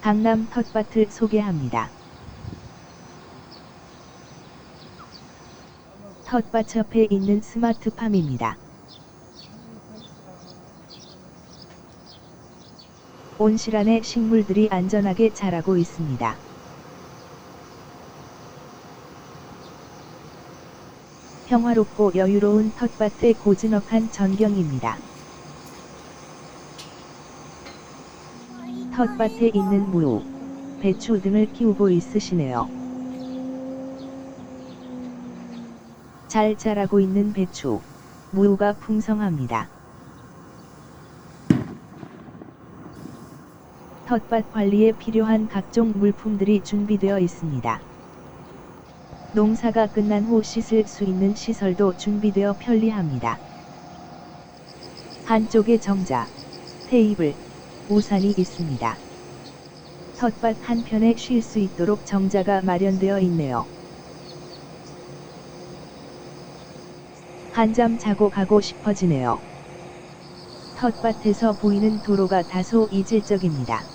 강남 텃밭을 소개합니다. 텃밭 옆에 있는 스마트팜입니다. 온실 안에 식물들이 안전하게 자라고 있습니다. 평화롭고 여유로운 텃밭의 고즈넉한 전경입니다. 텃밭에 있는 무, 배추 등을 키우고 있으시네요. 잘 자라고 있는 배추, 무가 풍성합니다. 텃밭 관리에 필요한 각종 물품들이 준비되어 있습니다. 농사가 끝난 후 씻을 수 있는 시설도 준비되어 편리합니다. 한쪽에 정자, 테이블, 우산이 있습니다. 텃밭 한편에 쉴 수 있도록 정자가 마련되어 있네요. 한잠 자고 가고 싶어지네요. 텃밭에서 보이는 도로가 다소 이질적입니다.